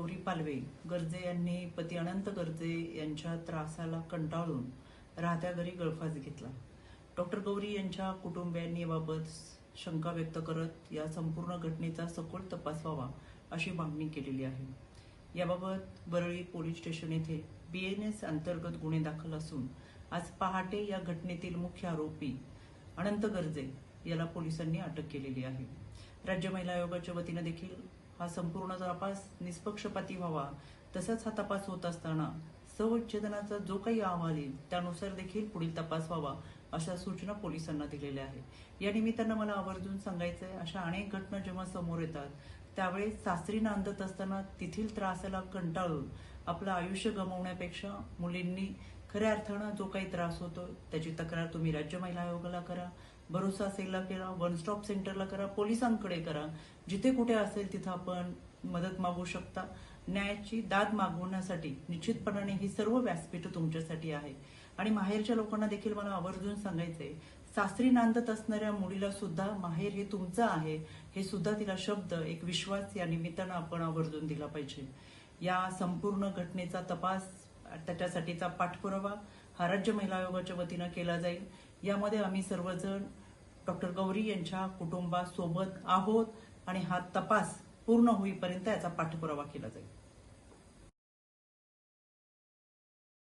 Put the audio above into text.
गौरी पालवे गर्जे यांनी पती अनंत गर्जे यांच्या त्रासाला कंटाळून राहत्या घरी गळफास घेतला. डॉक्टर गौरी यांच्या कुटुंबियांनी याबाबत शंका व्यक्त करत या संपूर्ण घटनेचा सखोल तपास व्हावा अशी मागणी केलेली आहे. याबाबत बरळी पोलीस स्टेशन येथे बीएनएस अंतर्गत गुन्हे दाखल असून आज पहाटे या घटनेतील मुख्य आरोपी अनंत गर्जे याला पोलिसांनी अटक केलेली आहे. राज्य महिला आयोगाच्या वतीनं देखील हा संपूर्ण तपास निष्पक्षपाती व्हावा तसाच हा तपास होत असताना सवच्छेदनाचा जो काही अहवाल येईल त्यानुसार देखील पुढील तपास व्हावा. अशा सूचना पोलिसांना दिलेल्या आहेत. या निमित्तानं मला आवर्जून सांगायचं आहे अशा अनेक घटना जेव्हा समोर येतात त्यावेळेस सासरी नांदत असताना तेथील त्रासाला कंटाळून आपलं आयुष्य गमावण्यापेक्षा मुलींनी खऱ्या अर्थानं जो काही त्रास होतो त्याची तक्रार तुम्ही राज्य महिला आयोगाला करा भरोसा सेलला करा वन स्टॉप सेंटरला करा पोलिसांकडे करा. जिथे कुठे असेल तिथं आपण मदत मागू शकता. न्यायाची दाद मागवण्यासाठी निश्चितपणाने ही सर्व व्यासपीठ तुमच्यासाठी आहे. आणि माहेरच्या लोकांना देखील मला आवर्जून सांगायचंय सासरी नांदत असणाऱ्या मुलीला सुद्धा माहेर हे तुमचं आहे हे सुद्धा तिला शब्द एक विश्वास या निमित्तानं आपण आवर्जून दिला पाहिजे. या संपूर्ण घटनेचा तपास त्याच्यासाठीचा पाठपुरावा हा राज्य महिला आयोगाच्या वतीनं केला जाईल. यामध्ये आम्ही सर्वजण डॉक्टर गौरी यांच्या कुटुंबासोबत आहोत आणि हा तपास पूर्ण होईपर्यंत याचा पाठपुरावा केला जाईल.